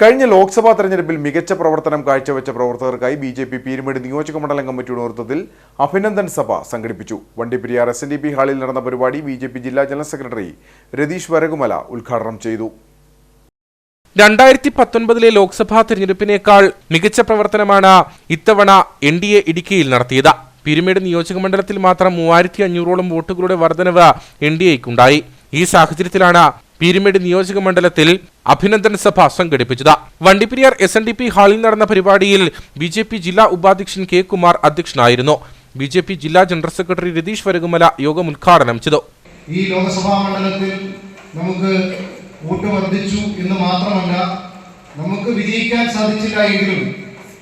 കഴിഞ്ഞ ലോക്സഭാ തെരഞ്ഞെടുപ്പിൽ മികച്ച പ്രവർത്തനം കാഴ്ചവെച്ച പ്രവർത്തകർക്കായി ബി ജെ പി പീരുമേട് നിയോജക മണ്ഡലം കമ്മിറ്റിയുടെ നേതൃത്വത്തിൽ അഭിനന്ദൻ സഭ സംഘടിപ്പിച്ചു. Vandiperiyar S N D P ഹാളിൽ നടന്ന പരിപാടി ബി ജെ പി ജില്ലാ ജനറൽ സെക്രട്ടറി രതീഷ് വരകുമല ഉദ്ഘാടനം ചെയ്തു. രണ്ടായിരത്തി പത്തൊൻപതിലെ ലോക്സഭാ തെരഞ്ഞെടുപ്പിനേക്കാൾ മികച്ച പ്രവർത്തനമാണ് ഇത്തവണ എൻ ഡി എ ഇടുക്കിയിൽ നടത്തിയത്. പീരുമേട് നിയോജക മണ്ഡലത്തിൽ മാത്രം മൂവായിരത്തി അഞ്ഞൂറോളം വോട്ടുകളുടെ വർധനവ് എൻ ഡി എക്കുണ്ടായി ഈ സാഹചര്യത്തിലാണ് പീരുമേട് നിയോജക മണ്ഡലത്തിൽ അഭിനന്ദൻ സഭ സംഘടിപ്പിച്ചത്. Vandiperiyar S N D P ഹാളിൽ നടന്ന പരിപാടിയിൽ ബി ജെ പി ജില്ലാ ഉപാധ്യക്ഷൻ കെ കുമാർ അധ്യക്ഷനായിരുന്നു. ബി ജെ പി ജില്ലാ ജനറൽ സെക്രട്ടറി രതീഷ് വരകുമല യോഗം ഉദ്ഘാടനം ചെയ്തു. ഈ ലോക്സഭാ മണ്ഡലത്തിൽ നമുക്ക് വോട്ട് വർദ്ധിച്ചു എന്ന് മാത്രമല്ല നമുക്ക് വിജയിക്കാൻ സാധിച്ചില്ല എങ്കിലും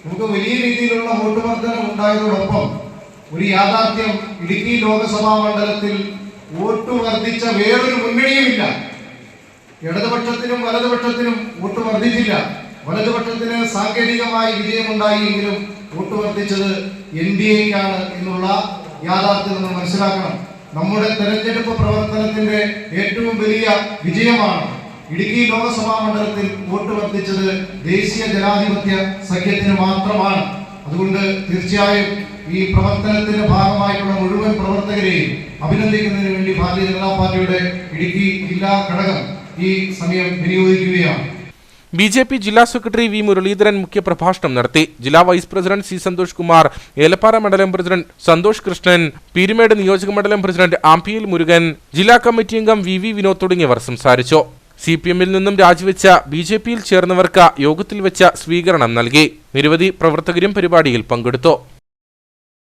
നമുക്ക് വലിയ രീതിയിലുള്ള വോട്ട് വർധന ഉണ്ടായതോടൊപ്പം ഒരു യാഥാർത്ഥ്യം ഇടുക്കി ലോക്സഭാ മണ്ഡലത്തിൽ വോട്ട് വർദ്ധിച്ച വേറൊരു മുന്നണിയുമില്ല. ഇടതുപക്ഷത്തിനും വലതുപക്ഷത്തിനും വോട്ട് വർദ്ധിച്ചില്ല. വലതുപക്ഷത്തിന് സാങ്കേതികമായി വിജയമുണ്ടായെങ്കിലും വോട്ട് വർദ്ധിച്ചത് എൻ ഡി എക്കാണ് എന്നുള്ള യാഥാർത്ഥ്യം നമ്മൾ മനസ്സിലാക്കണം. നമ്മുടെ തെരഞ്ഞെടുപ്പ് പ്രവർത്തനത്തിന്റെ ഏറ്റവും വലിയ വിജയമാണ് ഇടുക്കി ലോക്സഭാ മണ്ഡലത്തിൽ വോട്ട് വർദ്ധിച്ചത് ദേശീയ ജനാധിപത്യ സഖ്യത്തിന് മാത്രമാണ്. അതുകൊണ്ട് തീർച്ചയായും ഈ പ്രവർത്തനത്തിന്റെ ഭാഗമായിട്ടുള്ള മുഴുവൻ പ്രവർത്തകരെയും അഭിനന്ദിക്കുന്നതിന് വേണ്ടി ഭാരതീയ ജനതാ പാർട്ടിയുടെ ഇടുക്കി ജില്ലാ ഘടകം ഈ സമയം വിനിയോഗിക്കുകയാണ്. ബി ജെ പി ജില്ലാ സെക്രട്ടറി വി മുരളീധരൻ മുഖ്യപ്രഭാഷണം നടത്തി. ജില്ലാ vice president C Santhosh Kumar Elappara മണ്ഡലം പ്രസിഡന്റ് സന്തോഷ് കൃഷ്ണൻ പീരുമേട് നിയോജക മണ്ഡലം പ്രസിഡന്റ് ആംപിയിൽ മുരുകൻ ജില്ലാ കമ്മിറ്റി അംഗം വി വി വിനോദ് തുടങ്ങിയവർ സംസാരിച്ചു. സി പി എമ്മിൽ നിന്നും രാജിവെച്ച ബി ജെ പിയിൽ ചേർന്നവർക്ക് യോഗത്തിൽ വെച്ച സ്വീകരണം നൽകി. നിരവധി പ്രവർത്തകരും പരിപാടിയിൽ പങ്കെടുത്തു.